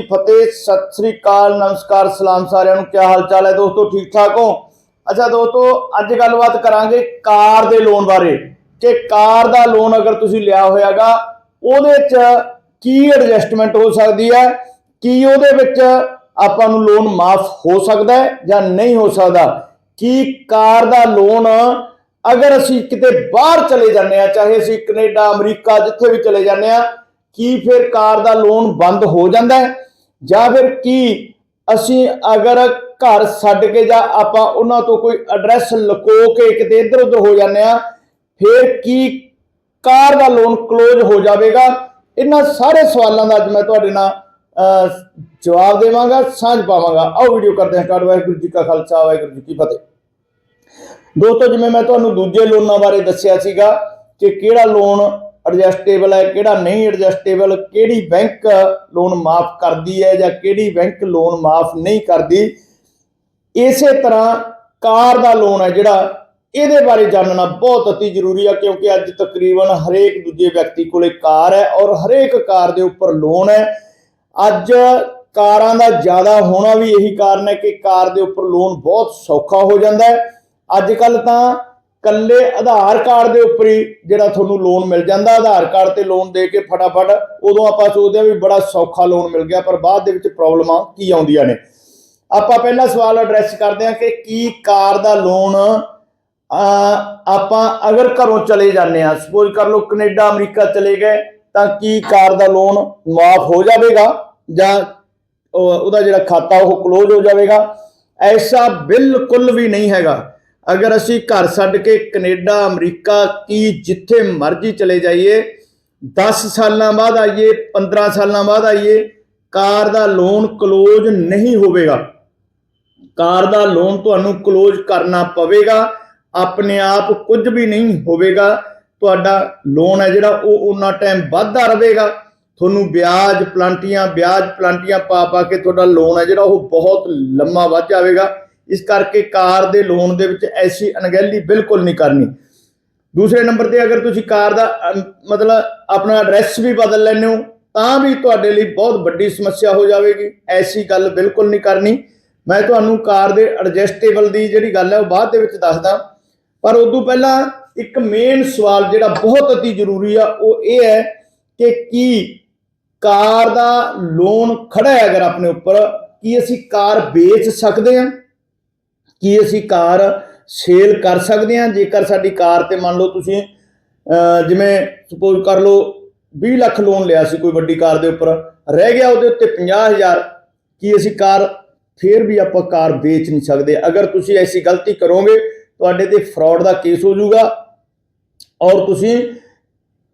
ਫਤਿਹ, ਸਤਿ ਸ੍ਰੀ ਅਕਾਲ, ਨਮਸਕਾਰ, ਸਲਾਮ ਸਾਰਿਆਂ ਨੂੰ ਕੀ ਹਾਲ ਚਾਲ ਹੈ ਦੋਸਤੋ ਠੀਕ ਠਾਕ ਹੋ? ਅੱਛਾ ਦੋਸਤੋ, ਅੱਜ ਗੱਲਬਾਤ ਕਰਾਂਗੇ ਕਾਰ ਦੇ ਲੋਨ ਬਾਰੇ ਕਿ ਕਾਰ ਦਾ ਲੋਨ ਅਗਰ ਤੁਸੀਂ ਲਿਆ ਹੋਇਆਗਾ, ਉਹਦੇ 'ਚ ਕੀ ਐਡਜਸਟਮੈਂਟ ਹੋ ਸਕਦੀ ਹੈ? ਕੀ ਉਹਦੇ ਵਿੱਚ ਆਪਾਂ ਨੂੰ ਲੋਨ ਮਾਫ ਹੋ ਸਕਦਾ ਹੈ ਜਾਂ ਨਹੀਂ ਹੋ ਸਕਦਾ? ਕੀ ਕਾਰ ਦਾ ਲੋਨ ਅਗਰ ਅਸੀਂ ਕਿਤੇ ਬਾਹਰ ਚਲੇ ਜਾਂਦੇ ਆ ਚਾਹੇ ਅਸੀਂ ਕੈਨੇਡਾ, ਅਮਰੀਕਾ, ਜਿੱਥੇ ਵੀ ਚਲੇ ਜਾਂਦੇ ਆ ਕੀ ਫਿਰ ਕਾਰ ਦਾ ਲੋਨ ਬੰਦ ਹੋ ਜਾਂਦਾ ਹੈ? ਜਾਂ ਫਿਰ ਕੀ ਅਸੀਂ ਅਗਰ ਘਰ ਛੱਡ ਕੇ ਜਾਂ ਆਪਾਂ ਉਹਨਾਂ ਤੋਂ ਕੋਈ ਐਡਰੈਸ ਲੁਕੋ ਕੇ ਕਿਤੇ ਇੱਧਰ ਉੱਧਰ ਹੋ ਜਾਂਦੇ ਆ ਫਿਰ ਕੀ ਕਾਰ ਦਾ ਲੋਨ ਕਲੋਜ਼ ਹੋ ਜਾਵੇਗਾ? ਇਹਨਾਂ ਸਾਰੇ ਸਵਾਲਾਂ ਦਾ ਅੱਜ ਮੈਂ ਤੁਹਾਡੇ ਨਾਲ ਅਹ, ਜਵਾਬ ਦੇਵਾਂਗਾ ਸਾਂਝ ਪਾਵਾਂਗਾ। ਆਓ ਵੀਡੀਓ ਕਰਦੇ ਹਾਂ ਸਟਾਰਟ ਵਾਹਿਗੁਰੂ ਜੀ ਕਾ ਖਾਲਸਾ ਵਾਹਿਗੁਰੂ ਜੀ ਕੀ ਫਤਿਹ। ਦੋਸਤੋ ਜਿਵੇਂ ਮੈਂ ਤੁਹਾਨੂੰ ਦੂਜੇ ਲੋਨਾਂ ਬਾਰੇ ਦੱਸਿਆ ਸੀਗਾ ਕਿ ਕਿਹੜਾ ਲੋਨ ਐਡਜਸਟੇਬਲ ਹੈ, ਕਿਹੜਾ ਨਹੀਂ ਐਡਜਸਟੇਬਲ ਕਿਹੜੀ ਬੈਂਕ ਲੋਨ ਮਾਫ ਕਰਦੀ ਹੈ ਜਾਂ ਕਿਹੜੀ ਬੈਂਕ ਲੋਨ ਮਾਫ ਨਹੀਂ ਕਰਦੀ। ਇਸੇ ਤਰ੍ਹਾਂ ਕਾਰ ਦਾ ਲੋਨ ਹੈ ਜਿਹੜਾ, ਇਹਦੇ ਬਾਰੇ ਜਾਣਨਾ ਬਹੁਤ ਅਤੀ ਜ਼ਰੂਰੀ ਆ, ਕਿਉਂਕਿ ਅੱਜ ਤਕਰੀਬਨ ਹਰੇਕ ਦੂਜੇ ਵਿਅਕਤੀ ਕੋਲੇ ਕਾਰ ਹੈ ਔਰ ਹਰੇਕ ਕਾਰ ਦੇ ਉੱਪਰ ਲੋਨ ਹੈ। ਅੱਜ ਕਾਰਾਂ ਦਾ ਜ਼ਿਆਦਾ ਹੋਣਾ ਵੀ ਇਹੀ ਕਾਰਨ ਹੈ ਕਿ ਕਾਰ ਦੇ ਉੱਪਰ ਲੋਨ ਬਹੁਤ ਸੌਖਾ ਹੋ ਜਾਂਦਾ ਹੈ। ਅੱਜ ਕੱਲ ਤਾਂ ਕੱਲੇ ਆਧਾਰ ਕਾਰਡ ਦੇ ਉੱਪਰ ਹੀ ਜਿਹੜਾ ਤੁਹਾਨੂੰ ਲੋਨ ਮਿਲ ਜਾਂਦਾ, ਆਧਾਰ ਕਾਰਡ ਤੇ ਲੋਨ ਦੇ ਕੇ ਫਟਾਫਟ ਉਦੋਂ ਆਪਾਂ ਸੋਚਦੇ ਆ ਵੀ ਬੜਾ ਸੌਖਾ ਲੋਨ ਮਿਲ ਗਿਆ, ਪਰ ਬਾਅਦ ਦੇ ਵਿੱਚ ਪ੍ਰੋਬਲਮਾਂ ਕੀ ਆਉਂਦੀਆਂ ਨੇ। ਆਪਾਂ ਪਹਿਲਾ ਸਵਾਲ ਐਡਰੈਸ ਕਰਦੇ ਹਾਂ ਕਿ ਕੀ ਕਾਰ ਦਾ ਲੋਨ ਆਪਾਂ ਅਗਰ ਘਰੋਂ ਚਲੇ ਜਾਂਦੇ ਆ ਸਪੋਜ਼ ਕਰ ਲਓ ਕੈਨੇਡਾ, ਅਮਰੀਕਾ ਚਲੇ ਗਏ, ਤਾਂ ਕੀ ਕਾਰ ਦਾ ਲੋਨ ਮਾਫ ਹੋ ਜਾਵੇਗਾ? ਜਾਂ ਉਹਦਾ ਜਿਹੜਾ ਖਾਤਾ ਉਹ ਕਲੋਜ਼ ਹੋ ਜਾਵੇਗਾ? ਐਸਾ ਬਿਲਕੁਲ ਵੀ ਨਹੀਂ ਹੈਗਾ। ਅਗਰ ਅਸੀਂ ਘਰ ਛੱਡ ਕੇ ਕੈਨੇਡਾ, ਅਮਰੀਕਾ ਕੀ ਜਿੱਥੇ ਮਰਜ਼ੀ ਚਲੇ ਜਾਈਏ 10 ਸਾਲਾਂ ਬਾਅਦ ਆਈਏ 15 ਸਾਲਾਂ ਬਾਅਦ ਆਈਏ, ਕਾਰ ਦਾ ਲੋਨ ਕਲੋਜ਼ ਨਹੀਂ ਹੋਵੇਗਾ। ਕਾਰ ਦਾ ਲੋਨ ਤੁਹਾਨੂੰ ਕਲੋਜ਼ ਕਰਨਾ ਪਵੇਗਾ। ਆਪਣੇ ਆਪ ਕੁਝ ਵੀ ਨਹੀਂ ਹੋਵੇਗਾ। ਤੁਹਾਡਾ ਲੋਨ ਹੈ ਜਿਹੜਾ, ਉਹ ਉਹਨਾਂ ਟਾਈਮ ਵੱਧਦਾ ਰਹੇਗਾ। ਤੁਹਾਨੂੰ ਵਿਆਜ ਪਲਾਂਟੀਆਂ ਵਿਆਜ ਪਲਾਂਟੀਆਂ ਪਾ ਪਾ ਕੇ ਤੁਹਾਡਾ ਲੋਨ ਹੈ ਜਿਹੜਾ, ਉਹ ਬਹੁਤ ਲੰਮਾ ਵੱਧ ਜਾਵੇਗਾ। ਇਸ ਕਰਕੇ ਕਾਰ ਦੇ ਲੋਨ ਦੇ ਵਿੱਚ ਐਸੀ ਅਣਗਹਿਲੀ ਬਿਲਕੁਲ ਨਹੀਂ ਕਰਨੀ। ਦੂਸਰੇ ਨੰਬਰ ਤੇ ਅਗਰ ਤੁਸੀਂ ਕਾਰ ਦਾ ਮਤਲਬ ਆਪਣਾ ਐਡਰੈਸ ਵੀ ਬਦਲ ਲੈਂਦੇ ਹੋ, ਤਾਂ ਵੀ ਤੁਹਾਡੇ ਲਈ ਬਹੁਤ ਵੱਡੀ ਸਮੱਸਿਆ ਹੋ ਜਾਵੇਗੀ। ਐਸੀ ਗੱਲ ਬਿਲਕੁਲ ਨਹੀਂ ਕਰਨੀ। ਮੈਂ ਤੁਹਾਨੂੰ ਕਾਰ ਦੇ ਐਡਜਸਟੇਬਲ ਦੀ ਜਿਹੜੀ ਗੱਲ ਹੈ ਉਹ ਬਾਅਦ ਦੇ ਵਿੱਚ ਦੱਸਦਾ। ਪਰ ਉਦੋਂ ਪਹਿਲਾਂ ਇੱਕ ਮੇਨ ਸਵਾਲ ਜਿਹੜਾ ਬਹੁਤ ਅਤੀ ਜ਼ਰੂਰੀ ਆ, ਉਹ ਇਹ ਹੈ ਕਿ ਕੀ ਕਾਰ ਦਾ ਲੋਨ ਖੜਾ ਹੈ ਅਗਰ ਆਪਣੇ ਉੱਪਰ? ਕੀ ਅਸੀਂ ਕਾਰ ਵੇਚ ਸਕਦੇ ਹਾਂ? ਕੀ ਅਸੀਂ ਕਾਰ ਸੇਲ ਕਰ ਸਕਦੇ ਹਾਂ? ਜੇਕਰ ਸਾਡੀ ਕਾਰ ਤੇ ਮੰਨ ਲਓ ਤੁਸੀਂ ਜਿਵੇਂ ਸਪੋਜ਼ ਕਰ ਲਓ 20 ਲੱਖ ਲੋਨ ਲਿਆ ਸੀ ਕੋਈ ਵੱਡੀ ਕਾਰ ਦੇ ਉੱਪਰ, ਰਹਿ ਗਿਆ ਉਹਦੇ ਉੱਤੇ 50000 ਕੀ ਅਸੀਂ ਕਾਰ ਫੇਰ ਵੀ ਆਪਾਂ ਕਾਰ ਵੇਚ ਨਹੀਂ ਸਕਦੇ? ਅਗਰ ਤੁਸੀਂ ਐਸੀ ਗਲਤੀ ਕਰੋਗੇ, ਤੁਹਾਡੇ ਤੇ ਫਰਾਡ ਦਾ ਕੇਸ ਹੋ ਜਾਊਗਾ ਔਰ ਤੁਸੀਂ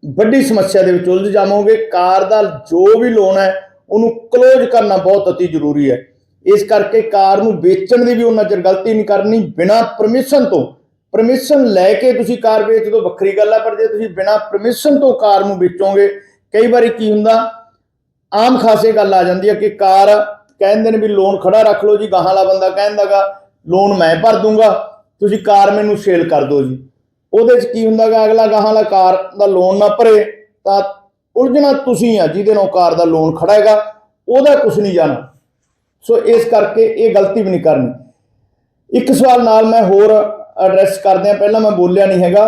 ਵੱਡੀ ਸਮੱਸਿਆ ਦੇ ਵਿੱਚ ਉਲਝ ਜਾਵੋਗੇ। ਕਾਰ ਦਾ ਜੋ ਵੀ ਲੋਨ ਹੈ, ਉਹਨੂੰ ਕਲੋਜ਼ ਕਰਨਾ ਬਹੁਤ ਅਤੀ ਜ਼ਰੂਰੀ ਹੈ। ਇਸ ਕਰਕੇ ਕਾਰ ਨੂੰ ਵੇਚਣ ਦੀ ਵੀ ਉਹਨਾਂ ਚਿਰ ਗਲਤੀ ਨਹੀਂ ਕਰਨੀ, ਬਿਨਾ ਪਰਮਿਸ਼ਨ ਤੋਂ। ਪਰਮਿਸ਼ਨ ਲੈ ਕੇ ਤੁਸੀਂ ਕਾਰ ਵੇਚ ਦੋ ਵੱਖਰੀ ਗੱਲ ਆ, ਪਰ ਜੇ ਤੁਸੀਂ ਬਿਨਾ ਪਰਮਿਸ਼ਨ ਤੋਂ ਕਾਰ ਨੂੰ ਵੇਚੋਗੇ, ਕਈ ਵਾਰੀ ਕੀ ਹੁੰਦਾ, ਆਮ ਖਾਸੇ ਗੱਲ ਆ ਜਾਂਦੀ ਹੈ ਕਿ ਕਾਰ ਕਹਿੰਦੇ ਨੇ ਵੀ ਲੋਨ ਖੜਾ ਰੱਖ ਲਓ ਜੀ, ਗਾਹਾਂ ਵਾਲਾ ਬੰਦਾ ਕਹਿੰਦਾਗਾ ਲੋਨ ਮੈਂ ਭਰ ਦੂੰਗਾ, ਤੁਸੀਂ ਕਾਰ ਮੈਨੂੰ ਸੇਲ ਕਰ ਦਿਓ ਜੀ। ਉਹਦੇ 'ਚ ਕੀ ਹੁੰਦਾਗਾ, ਅਗਲਾ ਗਾਹਾਂ ਵਾਲਾ ਕਾਰ ਦਾ ਲੋਨ ਨਾ ਭਰੇ, ਤਾਂ ਉਲਝਣਾ ਤੁਸੀਂ ਆ, ਜਿਹਦੇ ਨਾਲ ਕਾਰ ਦਾ ਲੋਨ ਖੜਾ ਹੈਗਾ, ਉਹਦਾ ਕੁਝ ਨਹੀਂ ਜਾਣਾ। ਸੋ ਇਸ ਕਰਕੇ ਇਹ ਗਲਤੀ ਵੀ ਨਹੀਂ ਕਰਨੀ। ਇੱਕ ਸਵਾਲ ਨਾਲ ਮੈਂ ਹੋਰ ਐਡਰੈਸ ਕਰਦੇ ਆ ਪਹਿਲਾਂ ਮੈਂ ਬੋਲਿਆ ਨਹੀਂ ਹੈਗਾ।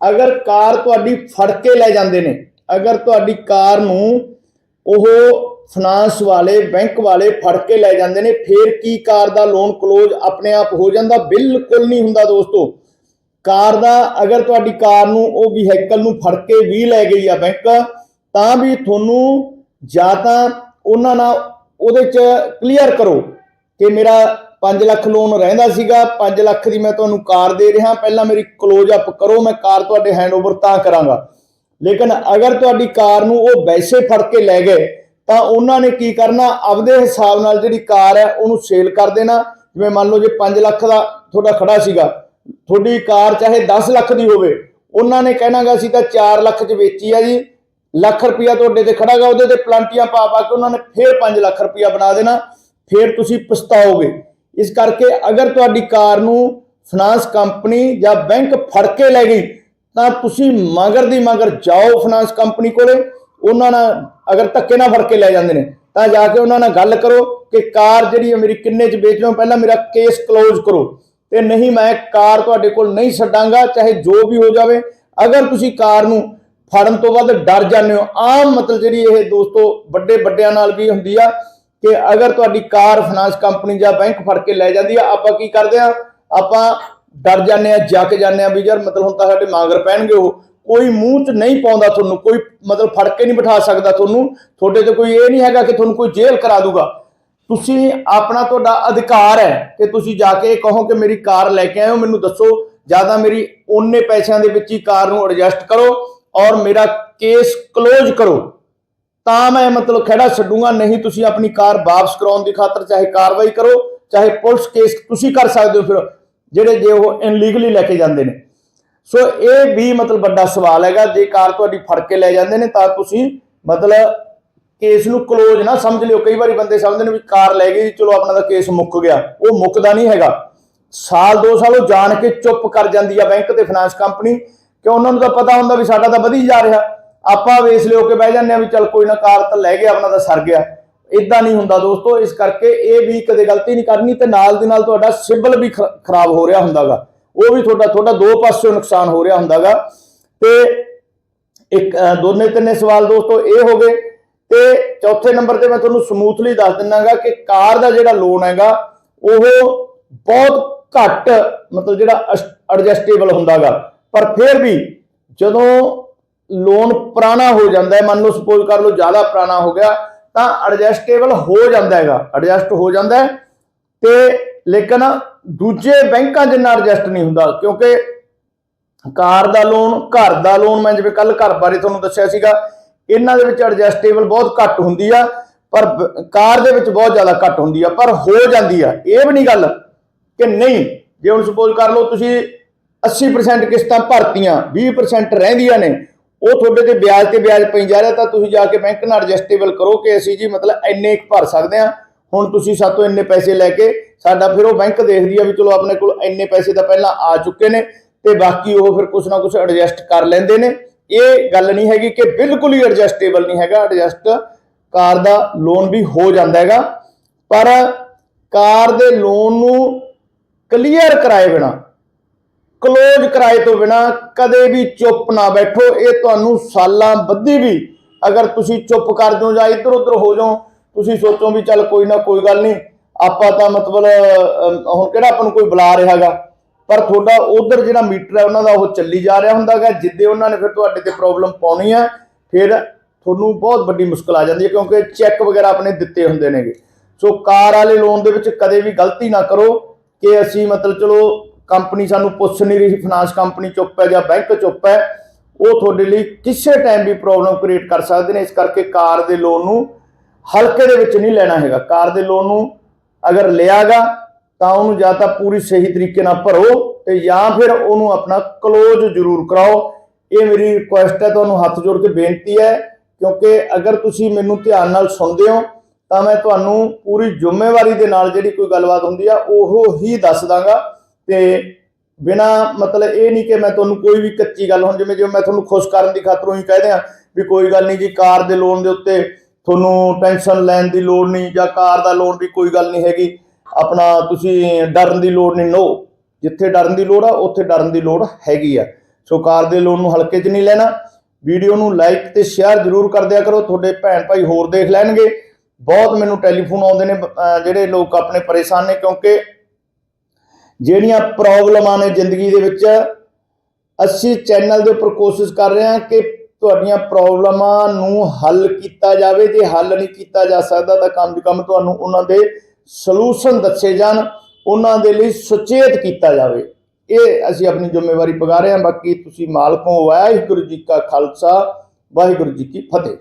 ਅਗਰ ਕਾਰ ਤੁਹਾਡੀ ਫੜ ਕੇ ਲੈ ਜਾਂਦੇ ਨੇ, ਅਗਰ ਤੁਹਾਡੀ ਕਾਰ ਨੂੰ ਉਹ ਫਾਈਨਾਂਸ ਵਾਲੇ ਬੈਂਕ ਵਾਲੇ ਫੜ ਕੇ ਲੈ ਜਾਂਦੇ ਨੇ, ਫਿਰ ਕੀ ਕਾਰ ਦਾ ਲੋਨ ਕਲੋਜ਼ ਆਪਣੇ ਆਪ ਹੋ ਜਾਂਦਾ? ਬਿਲਕੁਲ ਨਹੀਂ ਹੁੰਦਾ ਦੋਸਤੋ। ਕਾਰ ਦਾ, ਅਗਰ ਤੁਹਾਡੀ ਕਾਰ ਨੂੰ ਉਹ ਵਹੀਕਲ ਨੂੰ ਫੜ ਕੇ ਵੀ ਲੈ ਗਈ ਆ ਬੈਂਕ ਤਾਂ ਵੀ ਤੁਹਾਨੂੰ ਜਾਂ ਤਾਂ ਉਹਨਾਂ ਨਾਲ ਉਹਦੇ ਚ ਕਲੀਅਰ ਕਰੋ ਕਿ ਮੇਰਾ 5 ਲੱਖ ਲੋਨ ਰਹਿੰਦਾ ਸੀਗਾ 5 ਲੱਖ ਦੀ ਮੈਂ ਤੁਹਾਨੂੰ ਕਾਰ ਦੇ ਰਿਹਾ, ਪਹਿਲਾਂ ਮੇਰੀ ਕਲੋਜ਼ ਅਪ ਕਰੋ, ਮੈਂ ਕਾਰ ਤੁਹਾਡੇ ਹੈਂਡਓਵਰ ਤਾਂ ਕਰਾਂਗਾ। ਲੇਕਿਨ ਅਗਰ ਤੁਹਾਡੀ ਕਾਰ ਨੂੰ ਉਹ ਵੈਸੇ ਫੜ ਕੇ ਲੈ ਗਏ, ਤਾਂ ਉਹਨਾਂ ਨੇ ਕੀ ਕਰਨਾ? ਆਪਦੇ ਹਿਸਾਬ ਨਾਲ ਜਿਹੜੀ ਕਾਰ ਹੈ, ਉਹਨੂੰ ਸੇਲ ਕਰ ਦੇਣਾ। ਜਿਵੇਂ ਮੰਨ ਲਓ ਜੇ 5 ਲੱਖ ਦਾ ਤੁਹਾਡਾ ਖੜਾ ਸੀਗਾ, ਤੁਹਾਡੀ ਕਾਰ ਚਾਹੇ 10 ਲੱਖ ਦੀ ਹੋਵੇ, ਉਹਨਾਂ ਨੇ ਕਹਿਣਾਗਾ ਅਸੀਂ ਤਾਂ 4 ਲੱਖ 'ਚ ਵੇਚੀ ਆ ਜੀ। ਲੱਖ ਰੁਪਇਆ ਤੁਹਾਡੇ ਤੇ ਖੜਾਗਾ, ਉਹਦੇ ਤੇ ਪਲਾਂਟੀਆਂ ਪਾ ਪਾ ਕੇ ਉਹਨਾਂ ਨੇ ਫੇਰ 5 ਲੱਖ ਰੁਪਇਆ ਬਣਾ ਦੇਣਾ, ਫੇਰ ਤੁਸੀਂ ਪਛਤਾਓਗੇ। ਇਸ ਕਰਕੇ ਅਗਰ ਤੁਹਾਡੀ ਕਾਰ ਨੂੰ ਫਾਈਨਾਂਸ ਕੰਪਨੀ ਜਾਂ ਬੈਂਕ ਫੜ ਕੇ ਲੈ ਗਈ, ਤਾਂ ਤੁਸੀਂ ਮਗਰ ਦੀ ਮਗਰ ਜਾਓ ਫਾਈਨਾਂਸ ਕੰਪਨੀ ਕੋਲੇ। ਉਹਨਾਂ ਨਾਲ ਅਗਰ ਧੱਕੇ ਨਾਲ ਫੜ ਕੇ ਲੈ ਜਾਂਦੇ ਨੇ, ਤਾਂ ਜਾ ਕੇ ਉਹਨਾਂ ਨਾਲ ਗੱਲ ਕਰੋ ਕਿ ਕਾਰ ਜਿਹੜੀ ਹੈ ਮੇਰੀ ਕਿੰਨੇ ਚ ਵੇਚ ਲਓ ਪਹਿਲਾਂ ਮੇਰਾ ਕੇਸ ਕਲੋਜ਼ ਕਰੋ। ਤੇ ਨਹੀਂ ਮੈਂ ਕਾਰ ਤੁਹਾਡੇ ਕੋਲ ਨਹੀਂ ਛੱਡਾਂਗਾ, ਚਾਹੇ ਜੋ ਵੀ ਹੋ ਜਾਵੇ। ਅਗਰ ਤੁਸੀਂ ਕਾਰ ਨੂੰ ਫੜਨ ਤੋਂ ਬਾਅਦ ਡਰ ਜਾਂਦੇ ਹੋ। ਆਮ ਮਤਲਬ ਜਿਹੜੀ ਇਹ ਦੋਸਤੋ ਵੱਡੇ ਵੱਡਿਆਂ ਨਾਲ ਵੀ ਹੁੰਦੀ ਆ ਕਿ ਅਗਰ ਤੁਹਾਡੀ ਕਾਰ ਫਾਈਨਾਂਸ ਕੰਪਨੀ ਜਾਂ ਬੈਂਕ ਫੜ ਕੇ ਲੈ ਜਾਂਦੀ ਆ, ਆਪਾਂ ਕੀ ਕਰਦੇ ਆ? ਆਪਾਂ ਡਰ ਜਾਂਦੇ ਆ, ਜੱਕ ਜਾਂਦੇ ਆ ਵੀ ਯਾਰ ਮਤਲਬ ਹੁਣ ਤਾਂ ਸਾਡੇ ਮਾਂਗਰ ਪੈਣਗੇ ਉਹ। ਕੋਈ ਮੂੰਹ 'ਚ ਨਹੀਂ ਪਾਉਂਦਾ ਤੁਹਾਨੂੰ, ਕੋਈ ਮਤਲਬ ਫੜ ਕੇ ਨਹੀਂ ਬਿਠਾ ਸਕਦਾ ਤੁਹਾਨੂੰ। ਤੁਹਾਡੇ ਤੇ ਕੋਈ ਇਹ ਨਹੀਂ ਹੈਗਾ ਕਿ ਤੁਹਾਨੂੰ ਕੋਈ ਜੇਲ੍ਹ ਕਰਾ ਦੂਗਾ। ਤੁਸੀਂ ਆਪਣਾ ਤੁਹਾਡਾ ਅਧਿਕਾਰ ਹੈ ਕਿ ਤੁਸੀਂ ਜਾ ਕੇ ਕਹੋ ਕਿ ਮੇਰੀ ਕਾਰ ਲੈ ਕੇ ਆਇਓ, ਮੈਨੂੰ ਦੱਸੋ। ਜ਼ਿਆਦਾ ਮੇਰੀ ਓਨੇ ਪੈਸਿਆਂ ਦੇ ਵਿੱਚ ਹੀ ਕਾਰ ਨੂੰ ਐਡਜਸਟ ਕਰੋ। ਔਰ ਮੇਰਾ ਕੇਸ ਕਲੋਜ਼ ਕਰੋ, ਤਾਂ ਮੈਂ ਮਤਲਬ ਖੜਾ ਛੱਡੂਗਾ, ਨਹੀਂ ਤੁਸੀਂ ਆਪਣੀ ਕਾਰ ਵਾਪਸ ਕਰਾਉਣ ਦੀ ਖਾਤਰ ਚਾਹੇ ਕਾਰਵਾਈ ਕਰੋ, ਚਾਹੇ ਪੁਲਿਸ ਕੇਸ ਤੁਸੀਂ ਕਰ ਸਕਦੇ ਹੋ ਫਿਰ, ਜਿਹੜੇ ਜੇ ਉਹ ਇਨਲੀਗਲੀ ਲੈ ਕੇ ਜਾਂਦੇ ਨੇ। ਸੋ ਇਹ ਵੀ ਮਤਲਬ ਵੱਡਾ ਸਵਾਲ ਹੈਗਾ, ਜੇ ਕਾਰ ਤੁਹਾਡੀ ਫੜ ਕੇ ਲੈ ਜਾਂਦੇ ਨੇ, ਤਾਂ ਤੁਸੀਂ ਮਤਲਬ ਕੇਸ ਨੂੰ ਕਲੋਜ਼ ਨਾ ਸਮਝ ਲਿਓ। ਕਈ ਵਾਰੀ ਬੰਦੇ ਸਮਝਦੇ ਨੇ ਵੀ ਕਾਰ ਲੈ ਗਈ, ਚਲੋ ਆਪਣਾ ਤਾਂ ਕੇਸ ਮੁੱਕ ਗਿਆ, ਉਹ ਮੁੱਕਦਾ ਨਹੀਂ ਹੈਗਾ। ਸਾਲ, ਦੋ ਸਾਲ ਉਹ ਜਾਣ ਕੇ ਚੁੱਪ ਕਰ ਜਾਂਦੀ ਆ ਬੈਂਕ ਤੇ ਫਾਈਨਾਂਸ ਕੰਪਨੀ ਕਿ ਉਹਨਾਂ ਨੂੰ ਤਾਂ ਪਤਾ ਹੁੰਦਾ ਵੀ ਸਾਡਾ ਤਾਂ ਵਧੀ ਜਾ ਰਿਹਾ। ਆਪਾਂ ਵੇਸ ਲਿਓ ਕੇ ਬਹਿ ਜਾਂਦੇ ਆ ਵੀ ਚੱਲ ਕੋਈ ਨਾ ਕਾਰ ਤਾਂ ਲੈ ਗਿਆ, ਆਪਣਾ ਤਾਂ ਸਰ ਗਿਆ। ਇਦਾਂ ਨਹੀਂ ਹੁੰਦਾ ਦੋਸਤੋ, ਇਸ ਕਰਕੇ ਇਹ ਵੀ ਕਦੇ ਗਲਤੀ ਨਹੀਂ ਕਰਨੀ ਤੇ ਨਾਲ ਦੀ ਨਾਲ ਤੁਹਾਡਾ ਸਿਬਲ ਵੀ ਖ- ਖਰਾਬ ਹੋ ਰਿਹਾ ਹੁੰਦਾਗਾ। ਉਹ ਵੀ ਤੁਹਾਡਾ ਤੁਹਾਡਾ ਦੋ ਪਾਸਿਓਂ ਨੁਕਸਾਨ ਹੋ ਰਿਹਾ ਹੁੰਦਾਗਾ। ਤੇ ਇੱਕ ਦੋਨੇ ਤਿੰਨੇ ਸਵਾਲ ਦੋਸਤੋ ਇਹ ਹੋ ਗਏ। ਤੇ ਚੌਥੇ ਨੰਬਰ ਤੇ ਮੈਂ ਤੁਹਾਨੂੰ ਸਮੂਥਲੀ ਦੱਸ ਦਿੰਨਾਗਾ ਕਿ ਕਾਰ ਦਾ ਜਿਹੜਾ ਲੋਨ ਹੈਗਾ, ਉਹ ਬਹੁਤ ਘੱਟ ਮਤਲਬ ਜਿਹੜਾ ਐਡਜਸਟੇਬਲ ਹੁੰਦਾਗਾ। ਪਰ ਫਿਰ ਵੀ ਜਦੋਂ ਲੋਨ ਪੁਰਾਣਾ ਹੋ ਜਾਂਦਾ ਹੈ, ਮੰਨ ਲਓ ਸਪੋਜ਼ ਕਰ ਲਓ ਜ਼ਿਆਦਾ ਪੁਰਾਣਾ ਹੋ ਗਿਆ, ਤਾਂ ਐਡਜਸਟੇਬਲ ਹੋ ਜਾਂਦਾ ਹੈਗਾ ਐਡਜਸਟ ਹੋ ਜਾਂਦਾ ਹੈ। ਤੇ ਲੇਕਿਨ ਦੂਜੇ ਬੈਂਕਾਂ ਜਿੰਨਾ ਐਡਜਸਟ ਨਹੀਂ ਹੁੰਦਾ, ਕਿਉਂਕਿ ਕਾਰ ਦਾ ਲੋਨ ਘਰ ਦਾ ਲੋਨ ਮੈਂ ਜਿਵੇਂ ਕੱਲ ਘਰ ਬਾਰੇ ਤੁਹਾਨੂੰ ਦੱਸਿਆ ਸੀਗਾ, ਇਹਨਾਂ ਦੇ ਵਿੱਚ ਐਡਜਸਟੇਬਲ ਬਹੁਤ ਘੱਟ ਹੁੰਦੀ ਆ, ਪਰ ਕਾਰ ਦੇ ਵਿੱਚ ਬਹੁਤ ਜ਼ਿਆਦਾ ਘੱਟ ਹੁੰਦੀ ਆ, ਪਰ ਹੋ ਜਾਂਦੀ ਆ। ਇਹ ਵੀ ਨਹੀਂ ਗੱਲ ਕਿ ਨਹੀਂ, ਜੇ ਹੁਣ ਸਪੋਜ਼ ਕਰ ਲਓ ਤੁਸੀਂ 80% ਕਿਸ਼ਤਾਂ ਭਰਤੀਆਂ 20% ਰਹਿੰਦੀਆਂ ਨੇ। ਉਹ ਤੁਹਾਡੇ ਤੇ ਵਿਆਜ ਤੇ ਵਿਆਜ ਪਈ ਜਾ ਰਿਹਾ, ਤਾਂ ਤੁਸੀਂ ਜਾ ਕੇ ਬੈਂਕ ਨਾਲ ਐਡਜਸਟੇਬਲ ਕਰੋ ਕਿ ਅਸੀਂ ਜੀ ਮਤਲਬ ਇੰਨੇ ਕੁ ਭਰ ਸਕਦੇ ਆ ਹੁਣ ਤੁਸੀਂ ਸਾਤੋਂ ਇੰਨੇ ਪੈਸੇ ਲੈ ਕੇ ਸਾਡਾ ਫਿਰ ਉਹ ਬੈਂਕ ਦੇਖਦੀ ਆ ਵੀ ਚਲੋ ਆਪਣੇ ਕੋਲ ਇੰਨੇ ਪੈਸੇ ਤਾਂ ਪਹਿਲਾਂ ਆ ਚੁੱਕੇ ਨੇ ਤੇ ਬਾਕੀ ਉਹ ਫਿਰ ਕੁਛ ਨਾ ਕੁਛ ਐਡਜਸਟ ਕਰ ਲੈਂਦੇ ਨੇ। ਇਹ ਗੱਲ ਨਹੀਂ ਹੈਗੀ ਕਿ ਬਿਲਕੁਲ ਹੀ ਐਡਜਸਟੇਬਲ ਨਹੀਂ ਹੈਗਾ ਐਡਜਸਟ ਕਾਰ ਦਾ ਲੋਨ ਵੀ ਹੋ ਜਾਂਦਾ ਹੈਗਾ। ਪਰ ਕਾਰ ਦੇ ਲੋਨ ਨੂੰ ਕਲੀਅਰ ਕਰਾਏ ਬਿਨਾ ਕਲੋਜ਼ ਕਰਾਏ ਤੋਂ ਬਿਨਾ ਕਦੇ ਵੀ ਚੁੱਪ ਨਾ ਬੈਠੋ। ਇਹ ਤੁਹਾਨੂੰ ਸਾਲਾਂ ਬੱਧੀ ਵੀ ਅਗਰ ਤੁਸੀਂ ਚੁੱਪ ਕਰ ਜਾਓ ਜਾਂ ਇੱਧਰ ਉੱਧਰ ਹੋ ਜਾਓ, ਤੁਸੀਂ ਸੋਚੋ ਵੀ ਚੱਲ ਕੋਈ ਨਾ ਕੋਈ ਗੱਲ ਨਹੀਂ, ਆਪਾਂ ਤਾਂ ਮਤਲਬ ਹੁਣ ਕਿਹੜਾ ਆਪਾਂ ਨੂੰ ਕੋਈ ਬੁਲਾ ਰਿਹਾਗਾ ਪਰ ਤੁਹਾਡਾ ਉਧਰ ਜਿਹੜਾ ਮੀਟਰ ਹੈ, ਉਹਨਾਂ ਦਾ ਉਹ ਚੱਲੀ ਜਾ ਰਿਹਾ ਹੁੰਦਾਗਾ ਜਿੱਦੇ ਉਹਨਾਂ ਨੇ ਫਿਰ ਤੁਹਾਡੇ ਤੇ ਪ੍ਰੋਬਲਮ ਪਾਉਣੀ ਹੈ ਫਿਰ ਤੁਹਾਨੂੰ ਬਹੁਤ ਵੱਡੀ ਮੁਸ਼ਕਲ ਆ ਜਾਂਦੀ ਹੈ ਕਿਉਂਕਿ ਚੈੱਕ ਵਗੈਰਾ ਆਪਣੇ ਦਿੱਤੇ ਹੁੰਦੇ ਨੇਗੇ। ਸੋ ਕਾਰ ਵਾਲੇ ਲੋਨ ਦੇ ਵਿੱਚ ਕਦੇ ਵੀ ਗਲਤੀ ਨਾ ਕਰੋ ਕਿ ਅਸੀਂ ਮਤਲਬ ਚਲੋ ਕੰਪਨੀ ਸਾਨੂੰ ਪੁੱਛ ਨਹੀਂ ਰਹੀ ਫਾਈਨਾਂਸ ਕੰਪਨੀ ਚੁੱਪ ਹੈ ਜਾਂ ਬੈਂਕ ਚੁੱਪ ਹੈ, ਉਹ ਤੁਹਾਡੇ ਲਈ ਕਿਸੇ ਟਾਈਮ ਵੀ ਪ੍ਰੋਬਲਮ ਕ੍ਰੀਏਟ ਕਰ ਸਕਦੇ ਨੇ। ਇਸ ਕਰਕੇ ਕਾਰ ਦੇ ਲੋਨ ਨੂੰ ਹਲਕੇ ਦੇ ਵਿੱਚ ਨਹੀਂ ਲੈਣਾ ਹੈਗਾ। ਕਾਰ ਦੇ ਲੋਨ ਨੂੰ ਅਗਰ ਲਿਆਗਾ, ਤਾਂ ਉਹਨੂੰ ਜਾਂ ਤਾਂ ਪੂਰੀ ਸਹੀ ਤਰੀਕੇ ਨਾਲ ਭਰੋ ਤੇ ਜਾਂ ਫਿਰ ਉਹਨੂੰ ਆਪਣਾ ਕਲੋਜ਼ ਜ਼ਰੂਰ ਕਰਾਓ। ਇਹ ਮੇਰੀ ਰਿਕੁਐਸਟ ਹੈ, ਤੁਹਾਨੂੰ ਹੱਥ ਜੋੜ ਕੇ ਬੇਨਤੀ ਹੈ, ਕਿਉਂਕਿ ਅਗਰ ਤੁਸੀਂ ਮੈਨੂੰ ਧਿਆਨ ਨਾਲ ਸੁਣਦੇ ਹੋ, ਤਾਂ ਮੈਂ ਤੁਹਾਨੂੰ ਪੂਰੀ ਜ਼ਿੰਮੇਵਾਰੀ ਦੇ ਨਾਲ ਜਿਹੜੀ ਕੋਈ ਗੱਲਬਾਤ ਹੁੰਦੀ ਆ, ਉਹ ਹੀ ਦੱਸ ਦਾਂਗਾ। ਤੇ ਬਿਨਾ ਮਤਲਬ ਇਹ ਨਹੀਂ ਕਿ ਮੈਂ ਤੁਹਾਨੂੰ ਕੋਈ ਵੀ ਕੱਚੀ ਗੱਲ, ਹੁਣ ਜਿਵੇਂ ਜਿਵੇਂ ਮੈਂ ਤੁਹਾਨੂੰ ਖੁਸ਼ ਕਰਨ ਦੀ ਖਾਤਰ ਹੀ ਕਹਿ ਦਿਆਂ ਵੀ ਕੋਈ ਗੱਲ ਨਹੀਂ ਜੀ, ਕਾਰ ਦੇ ਲੋਨ ਦੇ ਉੱਤੇ ਤੁਹਾਨੂੰ ਟੈਨਸ਼ਨ ਲੈਣ ਦੀ ਲੋੜ ਨਹੀਂ ਜਾਂ ਕਾਰ ਦਾ ਲੋਨ ਵੀ ਕੋਈ ਗੱਲ ਨਹੀਂ ਹੈਗੀ। ਆਪਣਾ ਤੁਸੀਂ ਡਰਨ ਦੀ ਲੋੜ ਨਹੀਂ, ਨੋ। ਜਿੱਥੇ ਡਰਨ ਦੀ ਲੋੜ ਆ, ਉੱਥੇ ਡਰਨ ਦੀ ਲੋੜ ਹੈਗੀ ਆ। ਸੋ ਕਾਰ ਦੇ ਲੋਨ ਨੂੰ ਹਲਕੇ 'ਚ ਨਹੀਂ ਲੈਣਾ। ਵੀਡੀਓ ਨੂੰ ਲਾਈਕ ਤੇ ਸ਼ੇਅਰ ਜ਼ਰੂਰ ਕਰ ਦਿਆ ਕਰੋ। ਤੁਹਾਡੇ ਭੈਣ ਭਾਈ ਹੋਰ ਦੇਖ ਲੈਣਗੇ। ਬਹੁਤ ਮੈਨੂੰ ਟੈਲੀਫੋਨ ਆਉਂਦੇ ਨੇ ਜਿਹੜੇ ਲੋਕ ਆਪਣੇ ਪਰੇਸ਼ਾਨ ਨੇ ਕਿਉਂਕਿ ਜਿਹੜੀਆਂ ਪ੍ਰੋਬਲਮਾਂ ਨੇ ਜ਼ਿੰਦਗੀ ਦੇ ਵਿੱਚ, ਅਸੀਂ ਚੈਨਲ ਦੇ ਉੱਪਰ ਕੋਸ਼ਿਸ਼ ਕਰ ਰਹੇ ਹਾਂ ਕਿ ਤੁਹਾਡੀਆਂ ਪ੍ਰੋਬਲਮਾਂ ਨੂੰ ਹੱਲ ਕੀਤਾ ਜਾਵੇ। ਜੇ ਹੱਲ ਨਹੀਂ ਕੀਤਾ ਜਾ ਸਕਦਾ ਤਾਂ ਕਮ ਸੇ ਕਮ ਤੁਹਾਨੂੰ ਉਹਨਾਂ ਦੇ ਸੋਲੂਸ਼ਨ ਦੱਸੇ ਜਾਣ, ਉਹਨਾਂ ਦੇ ਲਈ ਸੁਚੇਤ ਕੀਤਾ ਜਾਵੇ। ਇਹ ਅਸੀਂ ਆਪਣੀ ਜ਼ਿੰਮੇਵਾਰੀ ਪਗਾ ਰਹੇ ਹਾਂ। ਬਾਕੀ ਤੁਸੀਂ ਮਾਲਕ ਹੋ। ਵਾਹਿਗੁਰੂ ਜੀ ਕਾ ਖਾਲਸਾ, ਵਾਹਿਗੁਰੂ ਜੀ ਕੀ ਫਤਿਹ।